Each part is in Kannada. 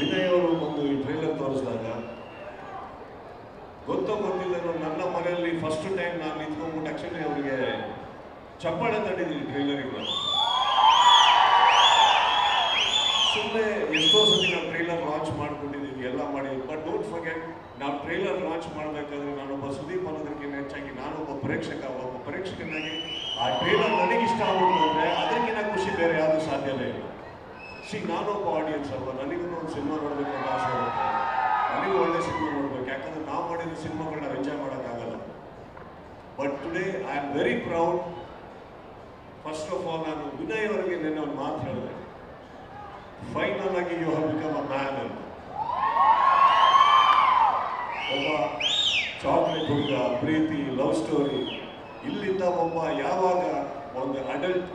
ವಿನಯ್ ಅವರು ಒಂದು ಈ ಟ್ರೈಲರ್ ತೋರಿಸಿದಾಗ, ಗೊತ್ತೋ ಗೊತ್ತಿಲ್ಲ ನನ್ನ ಮನೆಯಲ್ಲಿ ಫಸ್ಟ್ ಟೈಮ್ ನಾನು ನಿಂತ್ಕೊಂಡ್ಬಿಟ್ಟು ಆ್ಯಕ್ಚುಲಿ ಅವರಿಗೆ ಚಪ್ಪಾಳೆ ತಟ್ಟಿದ್ದೀನಿ ಟ್ರೈಲರಿಗೆ ಸುಮ್ಮನೆ ಎಷ್ಟೋ ಸತಿ ನಾವು ಟ್ರೈಲರ್ ಲಾಂಚ್ ಮಾಡ್ಕೊಂಡಿದ್ದೀವಿ ಎಲ್ಲ ಮಾಡಿ. ಬಟ್ ಡೋಂಟ್ ಫರ್ಗೆಟ್ ನಾವು ಟ್ರೈಲರ್ ಲಾಂಚ್ ಮಾಡಬೇಕಾದ್ರೆ ನಾನೊಬ್ಬ ಸುದೀಪ್ ಅನ್ನೋದಕ್ಕಿಂತ ಹೆಚ್ಚಾಗಿ ನಾನೊಬ್ಬ ಪ್ರೇಕ್ಷಕ, ಒಬ್ಬ ಪ್ರೇಕ್ಷಕನಾಗಿ ಆ ಟ್ರೈಲರ್ ನನಗೆ ಇಷ್ಟ ಆಗ್ಬಿಡ್ತು ಅಂದರೆ ಅದಕ್ಕಿಂತ ಖುಷಿ ಬೇರೆ ಯಾವುದು ಸಾಧ್ಯನೇ ಇಲ್ಲ ಸಿ ನಾನೊಬ್ಬ ಆಡಿಯನ್ಸ್ ಅಲ್ವಾ? ನನಗೂ ಒಂದು ಸಿನಿಮಾ ನೋಡಬೇಕು ಅಂತ ಆಸೆ ಇರುತ್ತೆ. ನನಗೂ ಒಳ್ಳೆ ಸಿನಿಮಾ ನೋಡ್ಬೇಕು. ಯಾಕಂದ್ರೆ ನಾವು ಮಾಡಿದ ಸಿನಿಮಾಗಳನ್ನ ಎಂಜಾಯ್ ಮಾಡೋಕ್ಕಾಗಲ್ಲ. But today I am very proud first of all ನಾನು ವಿನಯ್ ಅವರಿಗೆ ನಿನ್ನೆ ಒಂದು ಮಾತು ಹೇಳಿದೆ. ಫೈನಲ್ ಆಗಿ you have become a man ಅಂತ ಒಬ್ಬ ಚಾಕ್ಲೇಟ್ ಹುಡುಗ, ಪ್ರೀತಿ ಲವ್ ಸ್ಟೋರಿ ಇಲ್ಲಿಂದ ಒಬ್ಬ ಯಾವಾಗ ಒಂದು ಅಡಲ್ಟ್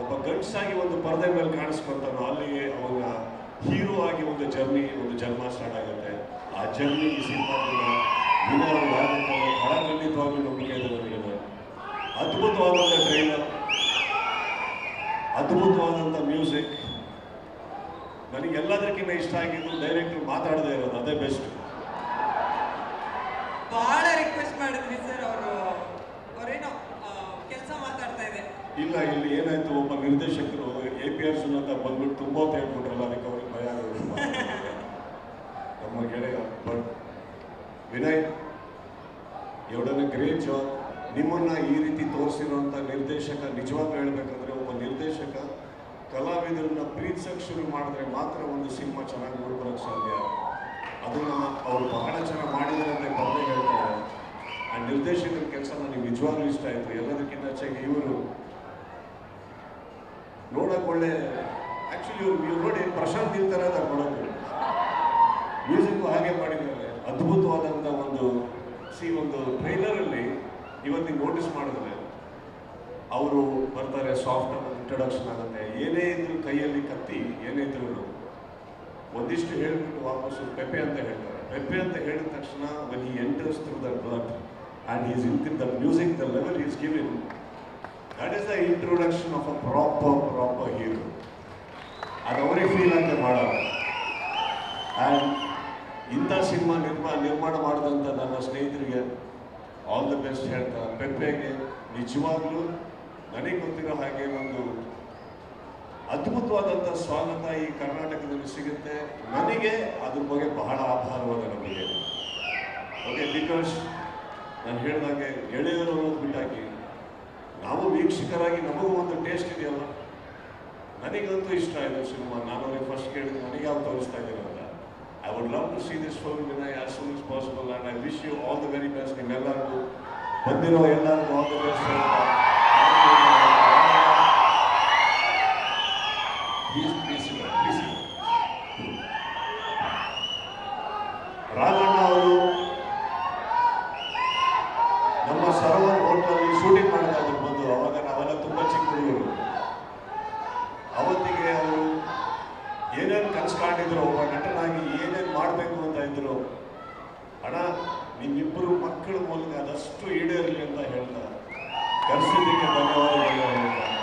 ಒಬ್ಬ ಗಂಡಸಾಗಿ ಒಂದು ಪರದೆ ಮೇಲೆ ಕಾಣಿಸ್ಕೊತಾನೋ, ಅಲ್ಲಿಗೆ ಅವಾಗ ಹೀರೋ ಆಗಿ ಒಂದು ಜರ್ನಿ ಒಂದು ಜನ್ಮ ಸ್ಟಾರ್ಟ್ ಆಗುತ್ತೆ. ಆ ಜರ್ನಿ ಈ ಸಿನಿಮಾದಿಂದ ಬಹಳ ನಂಬಿಕೆ ಇದೆ ನನಗೆ ಅದ್ಭುತವಾದಂಥ ಟ್ರೈಲರ್ ಅದ್ಭುತವಾದಂಥ ಮ್ಯೂಸಿಕ್ ನನಗೆ ಎಲ್ಲದಕ್ಕಿಂತ ಇಷ್ಟ ಆಗಿದ್ದು ಡೈರೆಕ್ಟರ್ ಮಾತಾಡದೇ ಇರೋದು, ಅದೇ ಬೆಸ್ಟ್ ಬಹಳ ರಿಕ್ವೆಸ್ಟ್ ಮಾಡಿದ್ವಿ ಸರ್ ಅವರು. ಅವರೇನೋ ಕೆಲಸ ಮಾತಾಡ್ತಾ ಇದೆ ಇಲ್ಲ, ಇಲ್ಲಿ ಏನಾಯ್ತು? ಒಬ್ಬ ನಿರ್ದೇಶಕರು ಎ ಪಿ ಆರ್ ಸುನಂತ ಬಂದ್ಬಿಟ್ಟು ತುಂಬ ಹೇಳ್ಬಿಟ್ರಲ್ಲ ಅದಕ್ಕೆ ಅವ್ರಿಗೆ ಭಯ ನಮ್ಮ ಗೆಳೆಯ ಬಟ್ ವಿನಯ್ ಎರಡನೇ ಗ್ರೇಟ್ ಜಾಬ್ ನಿಮ್ಮನ್ನ ಈ ರೀತಿ ತೋರಿಸಿರುವಂತ ನಿರ್ದೇಶಕ ನಿಜವಾಗ್ಲೂ ಹೇಳ್ಬೇಕಂದ್ರೆ, ಒಬ್ಬ ನಿರ್ದೇಶಕ ಕಲಾವಿದರನ್ನ ಪ್ರೀತ್ಸಕ್ ಶುರು ಮಾಡಿದ್ರೆ ಮಾತ್ರ ಒಂದು ಸಿನಿಮಾ ಚೆನ್ನಾಗಿ ನೋಡ್ಬರಕ್ಕೆ ಸಾಧ್ಯ. ಅದನ್ನ ಅವ್ರು ಬಹಳ ಚೆನ್ನಾಗಿ ಮಾಡಿದ್ದಾರೆ ಅಂತ ಹೇಳ್ತಾರೆ. ಆ ನಿರ್ದೇಶಕರ ಕೆಲಸ ನನಗೆ ನಿಜವಾಗ್ಲೂ ಇಷ್ಟ ಆಯ್ತು. ಎಲ್ಲದಕ್ಕಿಂತ ಹೆಚ್ಚಾಗಿ ಇವರು ನೋಡಕ್ ಒಳ್ಳೆ ಇವ್ರು ಇವ್ರು ನೋಡಿ ಪ್ರಶಾಂತ್ ಥರ ಅಂತ ನೋಡೋದು ಮ್ಯೂಸಿಕ್ ಹಾಗೆ ಮಾಡಿದ್ದಾರೆ. ಅದ್ಭುತವಾದಂಥ ಒಂದು ಸಿ ಒಂದು ಟ್ರೈಲರಲ್ಲಿ ಇವತ್ತು ನೋಟಿಸ್ ಮಾಡಿದ್ರೆ ಅವರು ಬರ್ತಾರೆ ಸಾಫ್ಟ್ ಇಂಟ್ರೊಡಕ್ಷನ್ ಆಗುತ್ತೆ. ಏನೇ ಇದ್ರು ಕೈಯಲ್ಲಿ ಕತ್ತಿ, ಏನೇ ಇದ್ರು ಒಂದಿಷ್ಟು ಹೇಳ್ಬಿಟ್ಟು ವಾಪಸ್ಸು ಪೆಪೆ ಅಂತ ಹೇಳ್ತಾರೆ. ಪೆಪೆ ಅಂತ ಹೇಳಿದ ತಕ್ಷಣ when he enters through the blood and is in the music the level is given that is the introduction of a proper proper hero ಅದು ಅವರಿಗೆ ಫೀಲ್ ಅಂತ ಮಾಡಲ್ಲ ಆ್ಯಂಡ್ ಇಂಥ ಸಿನಿಮಾ ನಿರ್ಮಾ, ನಿರ್ಮಾಣ ಮಾಡಿದಂಥ ನನ್ನ ಸ್ನೇಹಿತರಿಗೆ ಆಲ್ ದ ಬೆಸ್ಟ್ ಹೇಳ್ತಾ ಪೆಪ್ಪೆಗೆ ನಿಜವಾಗ್ಲೂ ನನಗೆ ಗೊತ್ತಿರೋ ಹಾಗೆ ಒಂದು ಅದ್ಭುತವಾದಂಥ ಸ್ವಾಗತ ಈ ಕರ್ನಾಟಕದಲ್ಲಿ ಸಿಗುತ್ತೆ. ನನಗೆ ಅದ್ರ ಬಗ್ಗೆ ಬಹಳ ಆಭಾರವಾದ ನಮಗೆ. ಓಕೆ ಬಿಕಾಸ್ ನಾನು ಹೇಳಿದಾಗೆ ಅನ್ನೋದು ಬಿಟ್ಟಾಕಿ. ನಾವು ವೀಕ್ಷಕರಾಗಿ ನಮಗೂ ಒಂದು ಟೇಸ್ಟ್ ಇದೆಯಲ್ಲ? ನನಗಂತೂ ಇಷ್ಟ ಆಯಿತು ಸಿನಿಮಾ. ನಾನು ಅವ್ರಿಗೆ ಫಸ್ಟ್ ಕೇಳಿದ್ರೆ ನನಗೆ ಯಾವ ತೋರಿಸ್ತಾ ಇದ್ದೀನಿ ಅಂತ. I would love to see this film win as soon is possible and I wish you all the very best ನಿಮ್ಮೆಲ್ಲರಿಗೂ ಬಂದಿರೋ ಎಲ್ಲರಿಗೂ ಆಲ್ ದ ಬೆಸ್ಟ್ ರಾಘಣ್ಣ ಅವರು ನಮ್ಮ ಸರೋವರ್ ಹೋಟ್ಲಲ್ಲಿ ಶೂಟಿಂಗ್ ಮಾಡೋದಾದ್ರು ಒಂದು ಅವಾಗ ನಾವೆಲ್ಲ ತುಂಬ ಚಿಕ್ಕ ಅವತ್ತಿಗೆ ಅವರು ಏನೇನು ಕನ್ಸ್ಕೊಂಡಿದ್ರು, ಒಬ್ಬ ನಟನಾಗಿ ಏನೇನು ಮಾಡಬೇಕು ಅಂತ ಇದ್ರು. ಅಣ್ಣ, ನಿಮ್ಮಿಬ್ಬರು ಮಕ್ಕಳ ಮೂಲಕ ಅದಷ್ಟು ಈಡೇರಲಿ ಅಂತ ಹೇಳ್ತಾರೆ ಕರೆಸಿದ್ದಕ್ಕೆ ಧನ್ಯವಾದಗಳು ಹೇಳ್ತಾರೆ